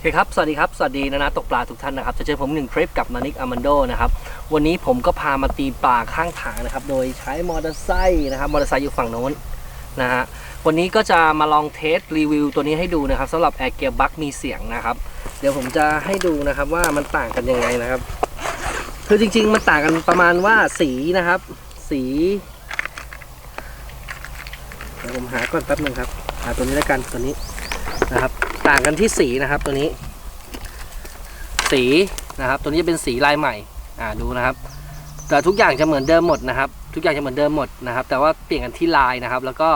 โอเคครับ สวัสดีครับ สวัสดีนะนะตกปลาทุกท่านนะครับ จะเจอผมหนึ่งทริปกับนานิกอามันโดนะครับ วันนี้ผมก็พามาตีปลาข้างทางนะครับ โดยใช้มอเตอร์ไซค์นะครับ มอเตอร์ไซค์อยู่ฝั่งโน้นนะฮะ วันนี้ก็จะมาลองเทสรีวิวตัวนี้ให้ดูนะครับสำหรับ Air Gear Bug มีเสียงนะครับ เดี๋ยวผมจะให้ดูนะครับว่ามันต่างกันยังไงนะครับ คือจริง ๆ มันต่างกันประมาณว่าสีนะครับ สีเดี๋ยวผมหาก่อนแป๊บหนึงครับ หาตัวนี้แล้วกันตัวนี้นะครับ ต่างกันที่สีนะครับตัวนี้ สีนะครับ ตัวนี้จะเป็นสีลายใหม่อ่าดูนะครับ แต่ทุกอย่างจะเหมือนเดิมหมดนะครับ ทุกอย่างจะเหมือนเดิมหมดนะครับ แต่ว่าเปลี่ยนกันที่ลายนะครับ แล้วก็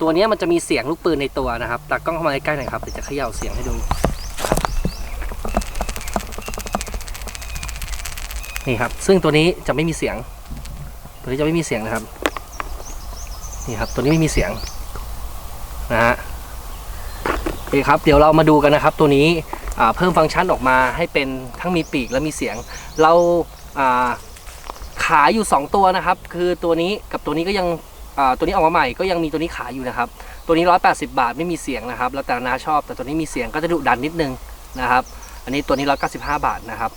ตัวนี้มันจะมีเสียงลูกปืนในตัวนะครับตากล้องเข้ามาใกล้ๆหน่อยครับเดี๋ยวจะเขย่าเสียงให้ดูนี่ครับ ซึ่งตัวนี้จะไม่มีเสียง ตัวนี้จะไม่มีเสียงนะครับ นี่ครับ ตัวนี้ไม่มีเสียงนะฮะ เคครับ เดี๋ยวเรามาดูกันนะครับ ตัวนี้เพิ่มฟังก์ชันออกมาให้เป็นทั้งมีปีกและมีเสียง เราขายอยู่ 2 ตัวนะครับ คือตัวนี้กับตัวนี้ก็ยังตัวนี้ออกมาใหม่ก็ยังมีตัวนี้ขายอยู่นะครับ ตัวนี้ 180 บาทไม่มีเสียงนะครับ แล้วแต่นาชอบ แต่ตัวนี้มีเสียงก็จะดุดันนิดนึงนะครับ อันนี้ตัวนี้ 195 บาทนะครับ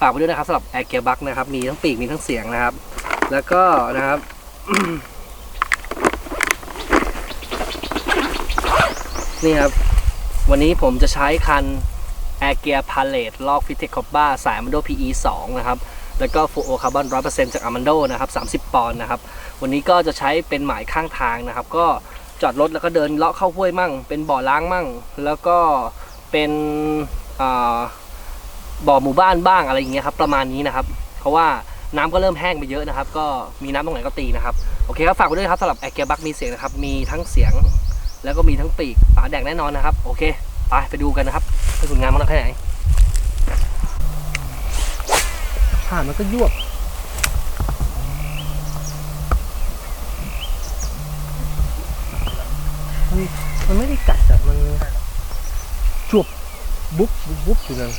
ฝากไว้ด้วยนะครับสำหรับ Air Gear Bug นะครับ มีทั้งปีกมีทั้งเสียงนะครับ แล้วก็นะครับนี่ครับ วันนี้ผมจะใช้คัน Air Gear Palette ลอก f i t e c o b a สาย Amando PE 2 นะครับ แล้วก็ Full O Carbon 100%จาก Amando นะครับ 30 ปอนด์นะครับ วันนี้ก็จะใช้เป็นหมายข้างทางนะครับ ก็จอดรถแล้วก็เดินเลาะเข้าห้วยมั่ง เป็นบ่อล้างมั่ง แล้วก็เป็นบ่อหมู่บ้านบ้างอะไรอย่างเงี้ยครับ ประมาณนี้นะครับ เพราะว่าน้ำก็เริ่มแห้งไปเยอะนะครับ ก็มีน้ำตรงไหนก็ตีนะครับ โอเคครับ ฝากไว้ด้วยครับสำหรับ Air Gear Bug มีเสียงนะครับ มีทั้งเสียง แล้วก็มีทั้งปีกปลาแดกแน่นอนนะครับ โอเคไปไปดูกันนะครับเป็นผลงานมันแค่ไหนผ่านมันก็ยวบมันไม่ได้กัดอะมันจวบบุ๊บบุ๊บบุ๊บอยู่นั่น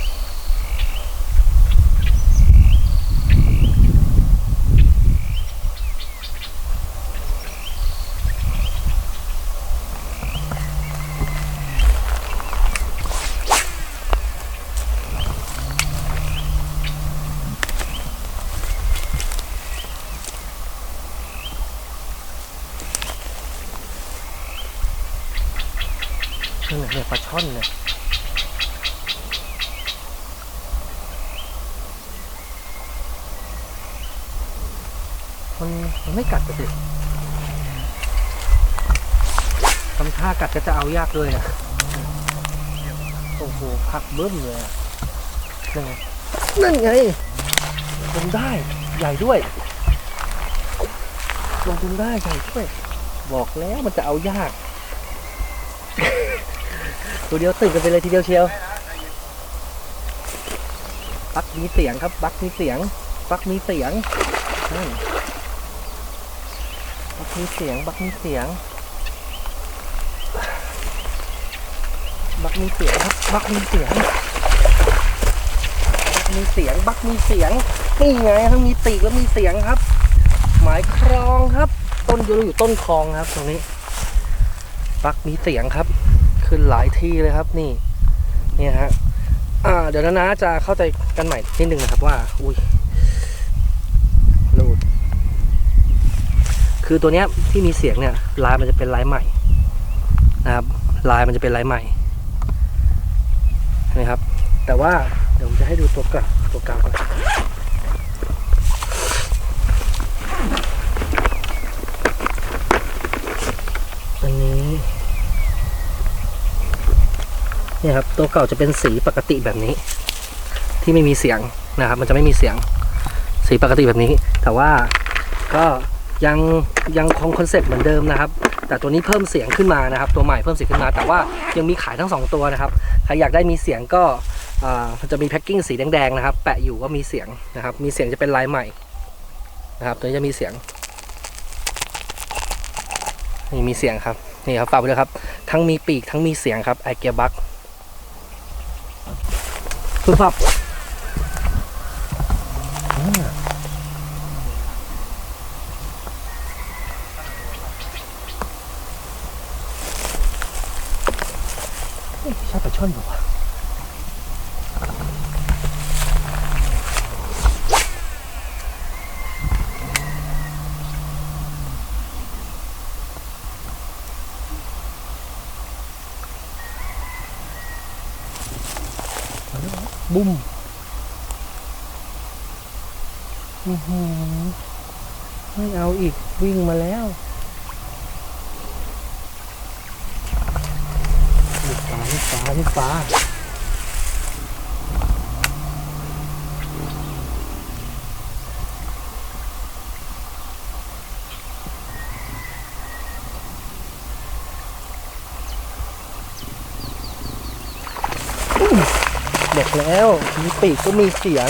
ลาช่อนเนี่ยมันมันไม่กัดกระสิทำท่ากัดก็จะเอายากด้วยอะโอ้โหพักเบิ้มเลยอะนั่นไงนั่นไงลงได้ใหญ่ด้วยลงทุนได้ใหญ่ด้วย บอกแล้วมันจะเอายาก ตัวเดียวตื่นกันไปเลยทีเดียวเชียวบักมีเสียงครับ บักมีเสียง บักมีเสียงบักมีเสียง บักมีเสียง บักมีเสียงครับบักมีเสียง บักมีเสียง บักมีเสียงนี่ไงทั้งมีปีกแล้วมีเสียงครับ หมายครองครับ ต้นยู่อยู่ต้นคลองครับ ตรงนี้ บักมีเสียงครับ ขึ้นหลายที่เลยครับนี่นี่ฮะอ่าเดี๋ยวนะนะจะเข้าใจกันใหม่นิดนึงนะครับว่า อุ้ยรูดคือตัวเนี้ยที่มีเสียงเนี่ยลายมันจะเป็นลายใหม่นะครับลายมันจะเป็นลายใหม่นะครับ แต่ว่าเดี๋ยวผมจะให้ดูตัวเก่าตัวเก่าก่อนอันนี้ เนี่ครับตัวเก่าจะเป็นสีปกติแบบนี้ ที่ไม่มีเสียงนะครับ มันจะไม่มีเสียงสีปกติแบบนี้ แต่ว่าก็ยังยังคงคอนเซ็ปต์เหมือนเดิมนะครับ แต่ตัวนี้เพิ่มเสียงขึ้นมานะครับ ตัวใหม่เพิ่มเสียงขึ้นมา แต่ว่ายังมีขายทั้งสองตัวนะครับ ใครอยากได้มีเสียงก็มันจะมีแพ็กกิ้งสีแดงๆนะครับ แปะอยู่ว่ามีเสียงนะครับ มีเสียงจะเป็นลายใหม่นะครับ ตัวนี้จะมีเสียงนี่มีเสียงครับ นี่ครับฝากไปด้วยครับ ทั้งมีปีกทั้งมีเสียงครับไอเกียบัก ปึ๊บปับอ่าเฮ้ยใช่ปลาช่อนเปล่าวะ บุ้มอือหือไม่เอาอีกวิ่งมาแล้วลูกปลาลูกปลาลูกปลา แล้ว มีปีกก็มีเสียง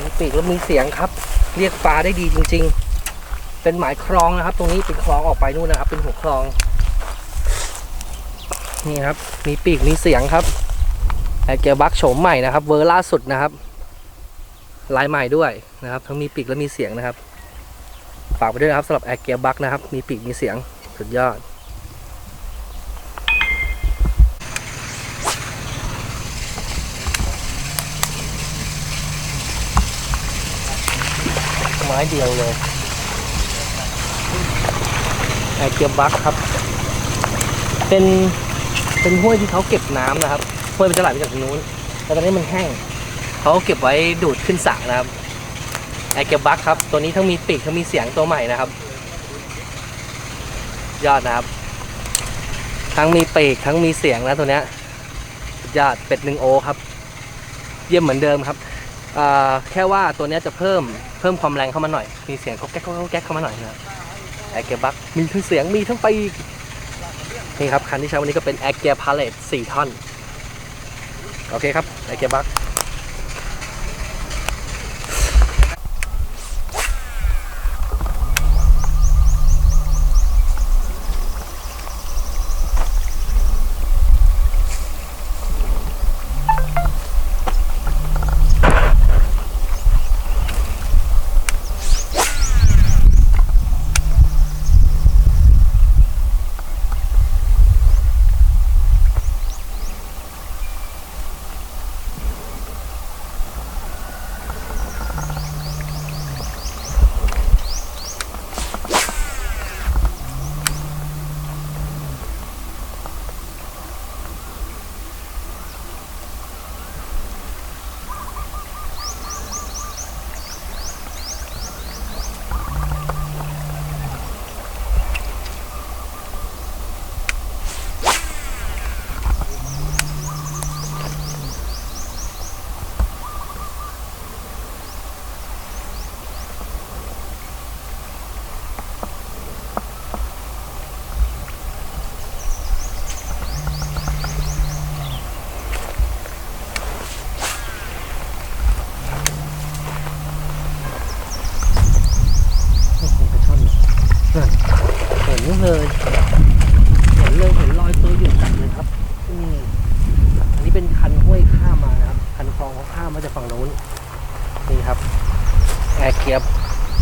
มีปีกแล้วมีเสียงครับ เรียกปลาได้ดีจริง ๆ เป็นหมายคลองนะครับ ตรงนี้เป็นคลองออกไปนู่นนะครับ เป็นหัวคลอง นี่ครับ มีปีกมีเสียงครับแอร์เกียบัคโฉมใหม่นะครับ เวอร์ล่าสุดนะครับลายใหม่ด้วยนะครับ ทั้งมีปีกและมีเสียงนะครับฝากไปด้วยนะครับสำหรับแอร์เกียบัคนะครับ มีปีกมีเสียงสุดยอด ม้เดียวเลยแอเกียร์บัคครับ เป็นเป็นห้วยที่เขาเก็บน้ำนะครับห้วยมันจะไหลมาจากทางนู้นแต่ตอนนี้มันแห้งเขาเก็บไว้ดูดขึ้นสระนะครับแอเกียร์บัคครับ ตัวนี้ทั้งมีปีกทั้งมีเสียงตัวใหม่นะครับ ยอดนะครับ ทั้งมีปีกทั้งมีเสียงนะตัวเนี้ยยอดเป็ดหนึ่งโอครับ เยี่ยมเหมือนเดิมครับ แค่ว่าตัวนี้จะเพิ่มเพิ่มความแรงเข้ามาหน่อย มีเสียงก็แก๊กก็แก๊กเข้ามาหน่อยนะครับแอร์เกียร์บัคมีทั้งเสียงมีทั้งปีกนี่ครับคันที่ใช้วันนี้ก็เป็นแอร์เกียร์พาเลต4ท่อน โอเคครับแอร์เกียร์บัคโอ้โหปลาช่อนนั่นเห็นเลย เห็นเลย เห็นรอยตัวอยู่จัดเลยครับอืมอันนี้เป็นคัน ห้วยข้ามมานะครับคันคลองเขาข้ามมาจากฝั่งโน้นนี่ครับแอร์เกียบ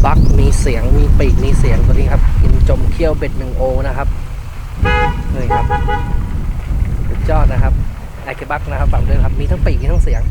บักมีเสียงมีปีกมีเสียงตัวนี้ครับ กินจมเขี้ยวเบ็ดหนึ่งโอนะครับเลยครับสุดยอดนะครับแอร์เกียบบักนะครับฝั่งเดินครับมีทั้งปีกมีทั้งเสียง